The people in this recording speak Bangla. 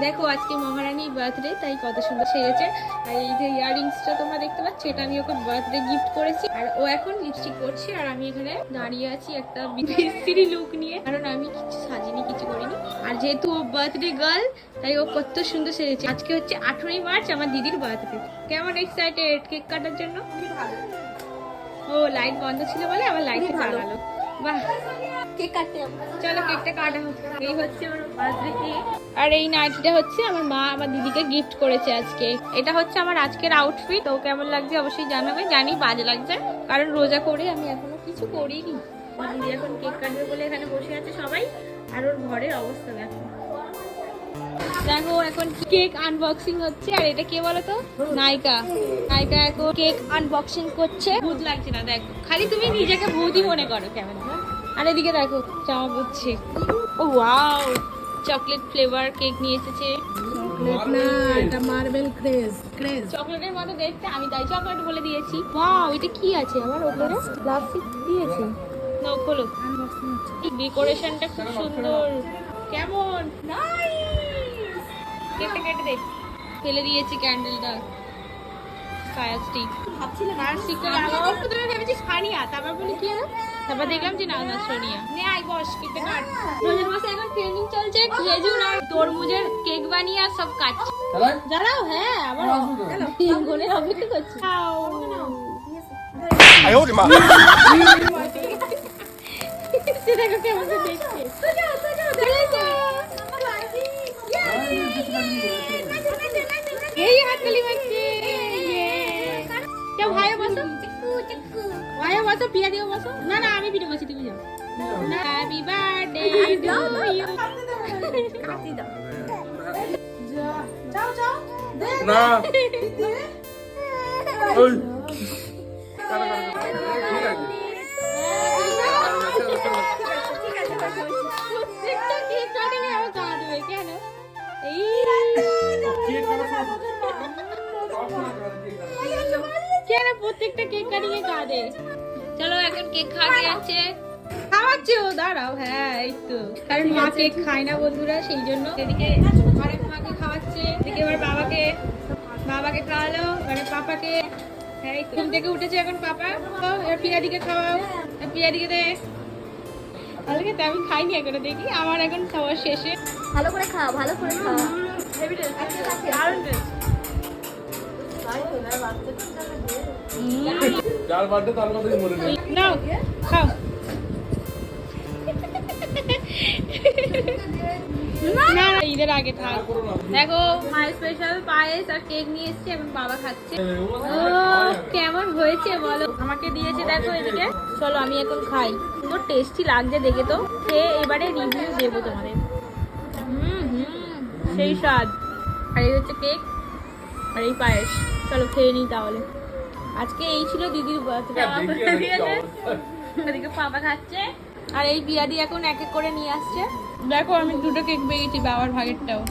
দেখো আজকে মহারানীর বার্থডে তাই কত সুন্দর সেজেছে। আর এই যে ইয়াররিংসটা তোমরা দেখতে পাচ্ছ এটা আমি ওকে বার্থডে গিফট করেছি। আর ও এখন লিপস্টিক করছে আর আমি এখানে দাঁড়িয়ে আছি একটা বিশ্রী লুক নিয়ে। কারণ আমি কিছু সাজিনি কিছু করিনি। আর যেহেতু ও বার্থডে গার্ল তাই ও কত সুন্দর সেজেছে। আজকে হচ্ছে আঠেরোই মার্চ আমার দিদির বার্থডে কেমন এক্সাইটেড কেক কাটার জন্য? ও লাইট বন্ধ ছিল বলে আবার লাইটটা চালালো চলো কেকটা কাটা এই হচ্ছে আমার বার্থডে আর এই নাইটিটা হচ্ছে আমার মা আমার দিদিকে গিফট করেছে আজকে। এটা হচ্ছে আমার আজকের আউটফিট তো কেমন লাগছে অবশ্যই জানাবে। জানি বাজে লাগছে। কারণ রোজা করে আমি এখনও কিছু করিনি। দিদি এখন কেক কাটবে বলে এখানে বসে আছে সবাই। আর ওর ঘরের অবস্থা দেখো। দেখো এখন কেক আনবক্সিং হচ্ছে আর এটা কে বলো তো নায়িকা। নায়িকা এখন কেক আনবক্সিং করছে। ভূত লাগছে না দেখো। খালি তুমি নিজেকে ভূতই মনে করো কেমন আর এদিকে দেখো জামা পড়ছে। ও ওয়াও চকলেট ফ্লেভার কেক নিয়ে এসেছে। চকলেট না এটা মার্বেল ক্রেজ ক্রেজ চকলেটের মতো দেখতে আমি তাই চকলেট বলে দিয়েছি। ওয়াও এটা কি আছে আমার ওপরে? প্লাস্টিক দিয়েছে? না খোলো। ডেকোরেশনটা খুব সুন্দর। কেমন? কেটে কেটে দে। ফেলে দিয়েছি ক্যান্ডেলটা তারপর বলি তারপর দেখলাম যে না না সোনিয়া। নে হ্যাঁ। তরমুজের কেক বানিয়ে আর সব কাটছে। হ্যাঁ আবার এই হাততালি মারছে কেউ ভাইও বসো ভাইও বসো পিয়া দিও বসো না না আমি পিঠে বসি তুমি যাও হ্যাপি বার্থডে টু ইউ যাও যাও না ওই প্রত্যেকটা কেন প্রত্যেকটা কেক কাটিং এ কাঁদে? চলো এখন কেক খাওয়াতে যাচ্ছে। খাওয়াচ্ছে? ও দাঁড়াও হ্যাঁ এই তো। কারণ মা কেক খায় না বন্ধুরা সেই জন্য। এদিকে আরেক মাকে খাওয়াচ্ছে। এদিকে এবার বাবাকে বাবাকে খাওয়ালো এবারে পাপাকে। হ্যাঁ ঘুম থেকে উঠেছে এখন পাপা। এবার পিয়াদিকে খাওয়াও। এবার পিয়াদিকে দে। তাহলে তো আমি খাইনি এখনও দেখি। আমার এখন খাওয়া শেষে। ভালো করে খাও ভালো করে খাও দারুণ taste। যার বার্থডে তার কথাই মনে নেই নাও খাও। না ঈদের আগে থাক। দেখো মায়ের স্পেশাল পায়েস আর কেক নিয়ে এসেছে এবং বাবা খাচ্ছে। ও কেমন হয়েছে বলো? আমাকে দিয়েছে দেখো এদিকে। চলো আমি এখন খাই। সুন্দর টেস্টি লাগছে দেখে তো। খেয়ে এবারে রিভিউ দেবো তোমাদের। হুম। সেই স্বাদ। আর এই হচ্ছে কেক আর এই পায়েস। চলো খেয়ে নিই তাহলে। আজকে এই ছিল দিদির আমার দিয়েছে পাপা খাচ্ছে। আর এই বিয়াদি এখন এক এক করে নিয়ে আসছে। দেখো আমি দুটো কেক পেয়েছি বাবার ভাগেরটাও।